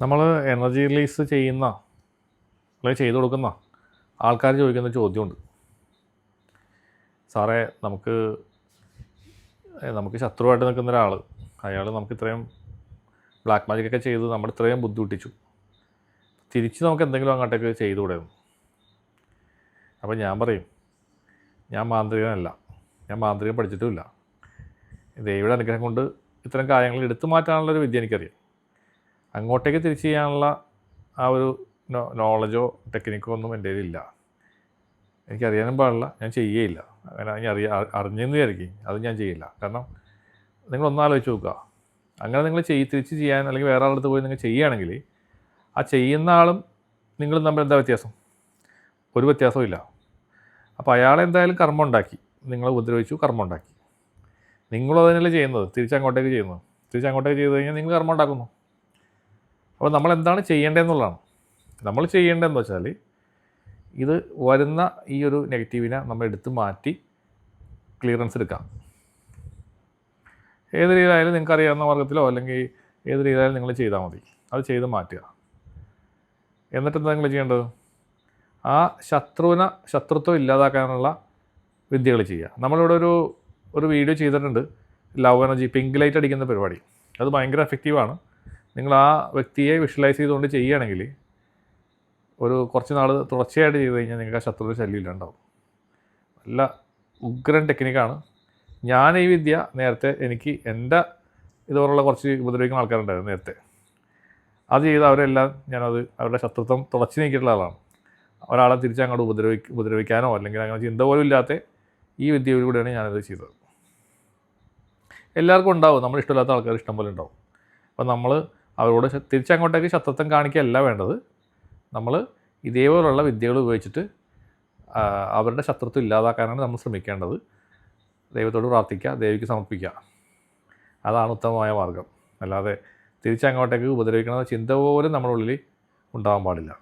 നമ്മൾ energy release ചെയ്യുന്ന അല്ലെങ്കിൽ ചെയ്തു കൊടുക്കുന്ന ആൾക്കാർ ചോദിക്കുന്ന ചോദ്യമുണ്ട്. സാറേ നമുക്ക് നമുക്ക് ശത്രുവായിട്ട് നിൽക്കുന്ന ഒരാൾ അയാൾ നമുക്ക് ഇത്രയും ബ്ലാക്ക് മാജിക് ഒക്കെ ചെയ്ത് നമ്മൾ ഇത്രയും ബുദ്ധിമുട്ടിച്ചു. തിരിച്ച് നമുക്ക് എന്തെങ്കിലും അങ്ങോട്ടേക്ക് ചെയ്തുകൂടെ എന്ന്. അപ്പോൾ ഞാൻ പറയും ഞാൻ മാന്ത്രികനല്ല ഞാൻ മാന്ത്രികം പഠിച്ചിട്ടുമില്ല. ദൈവയുടെ അനുഗ്രഹം കൊണ്ട് ഇത്തരം കാര്യങ്ങൾ എടുത്തു മാറ്റാനുള്ളൊരു വിദ്യ എനിക്കറിയാം. അങ്ങോട്ടേക്ക് തിരിച്ചു ചെയ്യാനുള്ള ആ ഒരു നോളജോ ടെക്നിക്കോ ഒന്നും എന്റെ കയ്യിലില്ല എനിക്കറിയാനും പാടില്ല ഞാൻ ചെയ്യുകയില്ല അങ്ങനെ ഞാൻ അറിയ അറിഞ്ഞെന്ന് വിചാരിക്കും അത് ഞാൻ ചെയ്യില്ല. കാരണം നിങ്ങൾ ഒന്നാലോചിച്ച് നോക്കുക. അങ്ങനെ നിങ്ങൾ ചെയ് തിരിച്ച് ചെയ്യാൻ അല്ലെങ്കിൽ വേറെ ആളുടെ അടുത്ത് പോയി നിങ്ങൾ ചെയ്യുകയാണെങ്കിൽ ആ ചെയ്യുന്ന ആളും നിങ്ങളും തമ്മിൽ എന്താ വ്യത്യാസം? ഒരു വ്യത്യാസവും ഇല്ല. അപ്പോൾ അയാൾ എന്തായാലും കർമ്മം ഉണ്ടാക്കി. നിങ്ങളെ ഉപദ്രവിച്ചു കർമ്മം ഉണ്ടാക്കി. നിങ്ങളും അതിനല്ലേ ചെയ്യുന്നത്? തിരിച്ചങ്ങോട്ടേക്ക് ചെയ്യുന്നത്. തിരിച്ചങ്ങോട്ടേക്ക് ചെയ്ത് കഴിഞ്ഞാൽ നിങ്ങൾ കർമ്മം ഉണ്ടാക്കുന്നു. അപ്പോൾ നമ്മൾ എന്താണ് ചെയ്യേണ്ടതെന്നുള്ളതാണ്. നമ്മൾ ചെയ്യേണ്ടതെന്ന് വെച്ചാൽ ഇത് വരുന്ന ഈ ഒരു നെഗറ്റീവിനെ നമ്മൾ എടുത്ത് മാറ്റി ക്ലിയറൻസ് എടുക്കാം. ഏത് രീതിയിലായാലും നിങ്ങൾക്ക് അറിയാവുന്ന മാർഗത്തിലോ അല്ലെങ്കിൽ ഏത് രീതിയിലായാലും നിങ്ങൾ ചെയ്താൽ മതി. അത് ചെയ്ത് മാറ്റുക. എന്നിട്ട് എന്താ നിങ്ങൾ ചെയ്യേണ്ടത്? ആ ശത്രുവിനെ ശത്രുത്വം ഇല്ലാതാക്കാനുള്ള വിദ്യകൾ ചെയ്യുക. നമ്മളിവിടെ ഒരു ഒരു വീഡിയോ ചെയ്തിട്ടുണ്ട്. ലവ് എനർജി പിങ്ക് ലൈറ്റ് അടിക്കുന്ന പരിപാടി. അത് ഭയങ്കര എഫക്റ്റീവാണ് നിങ്ങൾ ആ വ്യക്തിയെ വിഷ്വലൈസ് ചെയ്തുകൊണ്ട് ചെയ്യുകയാണെങ്കിൽ ഒരു കുറച്ച് നാൾ തുടർച്ചയായിട്ട് ചെയ്ത് കഴിഞ്ഞാൽ നിങ്ങൾക്ക് ആ ശത്രുവിന്റെ ശല്യം ഉണ്ടാവും നല്ല ഉഗ്രൻ ടെക്നിക്കാണ് ഞാൻ ഈ വിദ്യ നേരത്തെ എനിക്ക് എന്റെ ഇതുപോലുള്ള കുറച്ച് ഉപദ്രവിക്കുന്ന ആൾക്കാരുണ്ടായിരുന്നു നേരത്തെ. അത് ചെയ്ത് അവരെല്ലാം ഞാനത് അവരുടെ ശത്രുത്വം തുടച്ചു നീക്കിയിട്ടുള്ള ആളാണ്. ഒരാളെ തിരിച്ചങ്ങോട്ട് ഉപദ്രവി ഉപദ്രവിക്കാനോ അല്ലെങ്കിൽ അങ്ങനെ ചിന്ത പോലും ഇല്ലാത്ത ഈ വിദ്യയിലൂടെയാണ് ഞാനത് ചെയ്തത്. എല്ലാവർക്കും ഉണ്ടാവും. നമ്മൾ ഇഷ്ടമില്ലാത്ത ആൾക്കാർ ഇഷ്ടം പോലെ ഉണ്ടാവും. അപ്പം നമ്മൾ അവരോട് തിരിച്ചങ്ങോട്ടേക്ക് ശത്രുത്വം കാണിക്കുകയല്ല വേണ്ടത്. നമ്മൾ ഇതേപോലുള്ള വിദ്യകൾ ഉപയോഗിച്ചിട്ട് അവരുടെ ശത്രുത്വം ഇല്ലാതാക്കാനാണ് നമ്മൾ ശ്രമിക്കേണ്ടത്. ദൈവത്തോട് പ്രാർത്ഥിക്കുക ദേവിക്ക് സമർപ്പിക്കുക. അതാണ് ഉത്തമമായ മാർഗം. അല്ലാതെ തിരിച്ചങ്ങോട്ടേക്ക് ഉപദ്രവിക്കണമെന്ന ചിന്ത പോലും നമ്മുടെ ഉള്ളിൽ ഉണ്ടാകാൻ പാടില്ല.